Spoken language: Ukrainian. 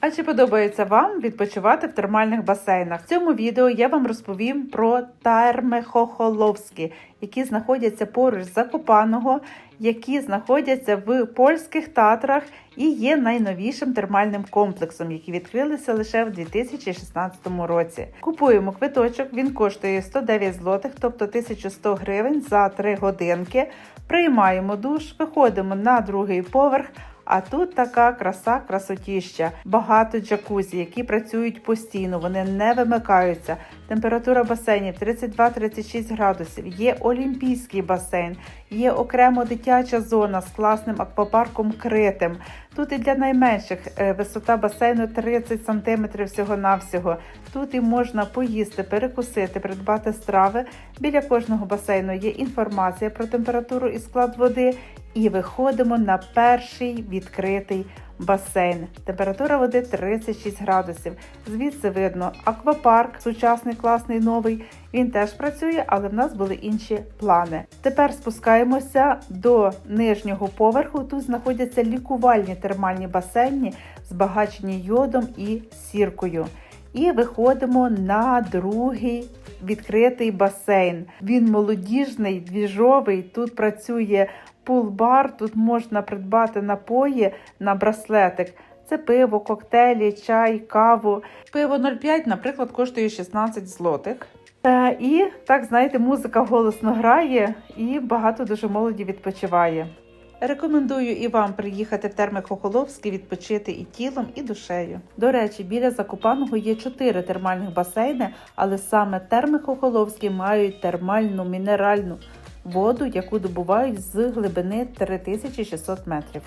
А чи подобається вам відпочивати в термальних басейнах? В цьому відео я вам розповім про терми Хохоловські, які знаходяться поруч Закопаного, які знаходяться в польських татрах і є найновішим термальним комплексом, які відкрилися лише в 2016 році. Купуємо квиточок, він коштує 109 злотих, тобто 1100 гривень за 3 годинки. Приймаємо душ, виходимо на другий поверх. А тут така краса, красотіща. Багато джакузі, які працюють постійно, вони не вимикаються. Температура басейнів 32-36 градусів. Є олімпійський басейн, є окремо дитяча зона з класним аквапарком критим. Тут і для найменших е, висота басейну 30 см всього-навсього. Тут і можна поїсти, перекусити, придбати страви. Біля кожного басейну є інформація про температуру і склад води. І виходимо на перший відкритий басейн. Температура води 36 градусів. Звідси видно аквапарк, сучасний, класний, новий. Він теж працює, але в нас були інші плани. Тепер спускаємося до нижнього поверху. Тут знаходяться лікувальні термальні басейни, збагачені йодом і сіркою. І виходимо на другий відкритий басейн. Він молодіжний, двіжовий. Тут працює пул-бар, тут можна придбати напої на браслетик. Це пиво, коктейлі, чай, каву. Пиво 0,5, наприклад, коштує 16 злотих. Е, І так, знаєте, музика голосно грає, і багато дуже молоді відпочиває. Рекомендую і вам приїхати в терми Хохоловський, відпочити і тілом, і душею. До речі, біля Закопаного є чотири термальних басейни, але саме терми Хохоловські мають термальну мінеральну воду, яку добувають з глибини 3600 метрів.